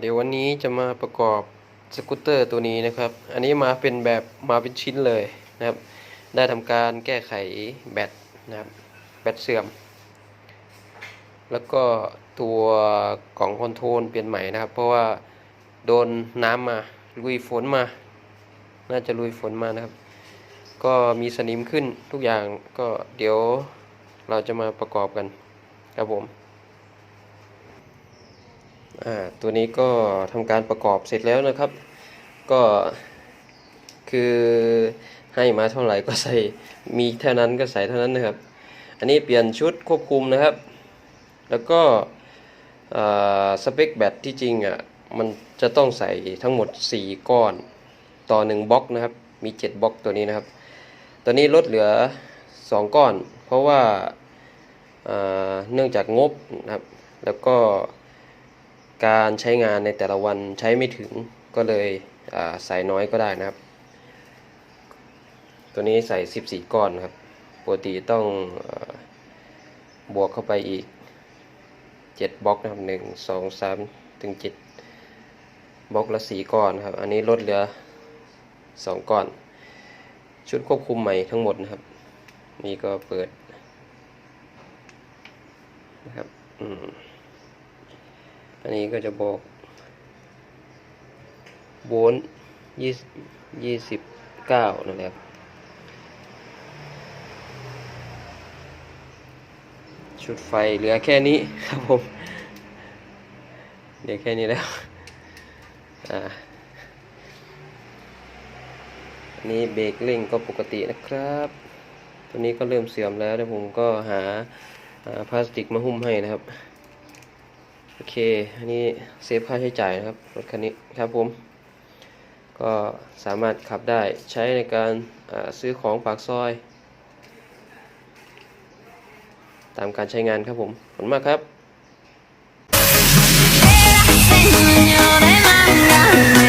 เดี๋ยววันนี้จะมาประกอบสกูตเตอร์ตัวนี้นะครับ อันนี้มาเป็นแบบมาเป็นชิ้นเลยนะครับ ได้ทำการแก้ไขแบตนะครับ แบตเสื่อม แล้วก็ตัวกล่องคอนโทรลเปลี่ยนใหม่นะครับ เพราะว่าโดนน้ำมาลุยฝนมา น่าจะลุยฝนมานะครับ ก็มีสนิมขึ้นทุกอย่างก็เดี๋ยวเราจะมาประกอบกันครับผม ตัวนี้ก็ทำการประกอบเสร็จแล้วนะครับ ก็คือให้มาเท่าไหร่ก็ใส่มีเท่านั้นก็ใส่เท่านั้นนะครับ อันนี้เปลี่ยนชุดควบคุมนะครับ แล้วก็สเปคแบตที่จริงอะมันจะต้องใส่ทั้งหมด 4 ก้อนต่อ 1บล็อกนะครับ มี 7บล็อกตัวนี้นะครับ ตัวนี้ลดเหลือ 2 ก้อน เพราะว่าเนื่องจากงบนะครับ แล้วก็ การใช้งานในแต่ละวันใช้ไม่ถึงก็เลยอ่าใส่น้อยก็ได้นะครับ ตัวนี้ใส่ 14 ก้อนนะครับปกติต้องอบวกเข้าไปอีก 7บล็อกนะครับ1 2 3ถึง7บล็อกละ 4 ก้อนครับ อันนี้ลดเหลือ 2 ก้อน ชุดควบคุมใหม่ทั้งหมดนะครับ นี่ก็เปิดนะครับ อืม อันนี้ก็จะบอกโวลต์ยี่ยี่สิบเก้านั่นแหละครับชุดไฟเหลือแค่นี้ครับผมเหลือแค่นี้แล้ว อ่าอันนี้เบรกเร่งก็ปกตินะครับ ตัวนี้ก็เริ่มเสื่อมแล้วเดี๋ยวผมก็หาอ่าพลาสติกมาหุ้มให้นะครับ โอเค อันนี้เซฟค่าใช้จ่ายนะครับรถคันนี้ครับผม ก็สามารถขับได้ใช้ในการซื้อของปากซอย ตามการใช้งานครับผมขอบคุณมากครับ Señor de manga,